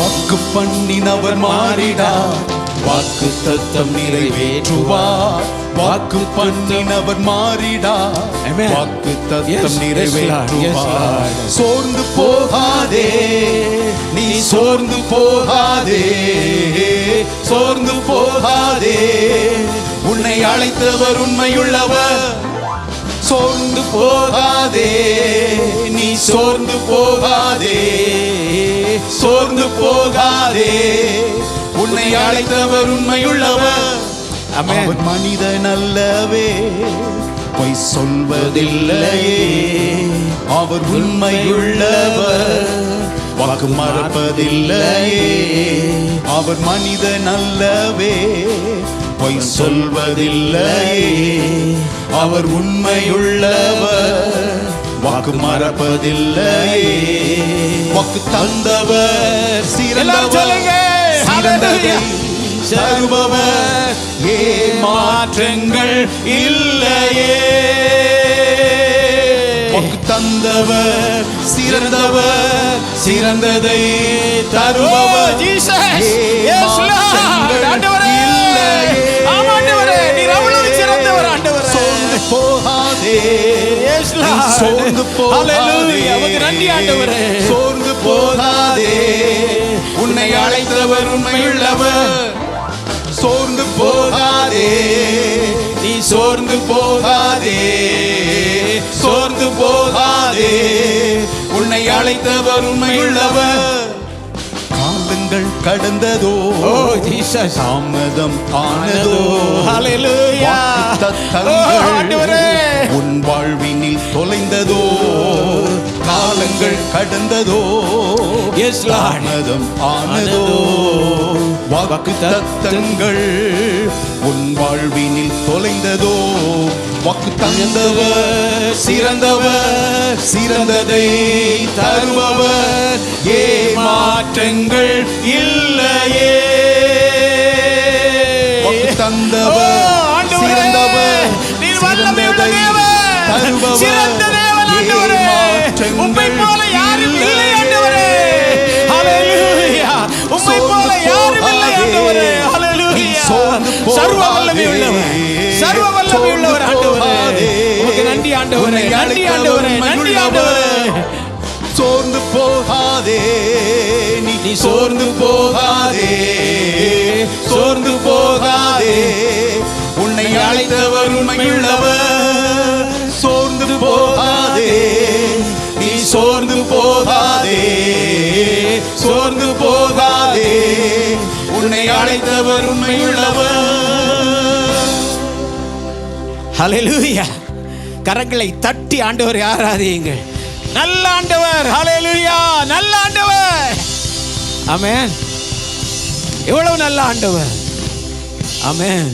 வாக்கு பண்ணினவர் மாறிடா. வாக்கு தத்தம் நிறைவேற்றுவார் வாக்கு பண்ணினவர் மாறிடா. வாக்கு தத்தம் நிறைவேற்றுவார். சோர்ந்து போகாதே. நீ சோர்ந்து போகாதே. சோர்ந்து போகாதே. உன்னை அழைத்தவர் உண்மையுள்ளவர். சோர்ந்து போகாதே. நீ சோர்ந்து போகாதே. சோர்ந்து போகாதே. உன்னை அழைத்தவர் உண்மையுள்ளவர். அவர் மனிதன் அல்லவே. பொய் சொல்வதில்லையே. அவர் உண்மையுள்ளவர். வாக்கு மறப்பதில்லையே. அவர் மனிதன் அல்லவே. பொய் சொல்வதில்லையே. அவர் உண்மையுள்ளவர் வாக்கு மறப்பதில்லையே. வாக்கு தந்தவர். தருபவர். ஏமாற்றங்கள் இல்லையே. தந்தவர் சிறந்தவர் சிறந்ததை தருபவர். ஏமாற்றங்கள் போகாதே. சோர்ந்து போகாதே. நன்றி, ஆண்டவரே. சோர்ந்து போகாதே. உன்னை அழைத்தவர் உண்மையுள்ளவர். சோர்ந்து போகாதே. நீ சோர்ந்து போகாதே. சோர்ந்து போகாதே. உன்னை அழைத்தவர் உண்மையுள்ளவர். காலங்கள் கடந்ததோ. தாமதம் ஆனதோ. உன் வாழ்வினில் தொலைந்ததோ? காலங்கள் கடந்ததோ. தாமதம் ஆனதோ? வாக்கு தத்தங்கள் உன் வாழ்வினில் தொலைந்ததோ? வாக்கு தந்தவர் சிறந்தவர் சிறந்ததை தருபவர். ஏமாற்றங்கள் இல்லையே தந்தவர். சிறந்தவர் சிறந்ததை. தருபவர் உம்மை போல யாரும் இல்லை. ஆண்டவரே. Hallelujah. உம்மை போல யாரும் இல்லை, ஆண்டவரே. சர்வ வல்லமை உள்ளவர் சர்வ வல்லமை உள்ளவர் ஆண்டவரே உமக்கு நன்றி ஆண்டவரே நன்றி ஆண்டவரே நன்றி ஆண்டவரே சோர்ந்து போகாதே நீ நீ சோர்ந்து போகாதே சோர்ந்து போகாதே. உன்னை அழைத்தவர் உண்மையுள்ளவர் சோர்ந்து போகாதே. நீ சோர்ந்து போகாதே சோர்ந்து போகாதே. உன்னை அழைத்தவர் உண்மையுள்ளவர். கரங்களை தட்டி ஆண்டவரை ஆராதியுங்கள். நல்ல ஆண்டவர் ஹalleluya. நல்ல ஆண்டவர் ஆமென் எவ்வளவு நல்ல ஆண்டவர் ஆமென்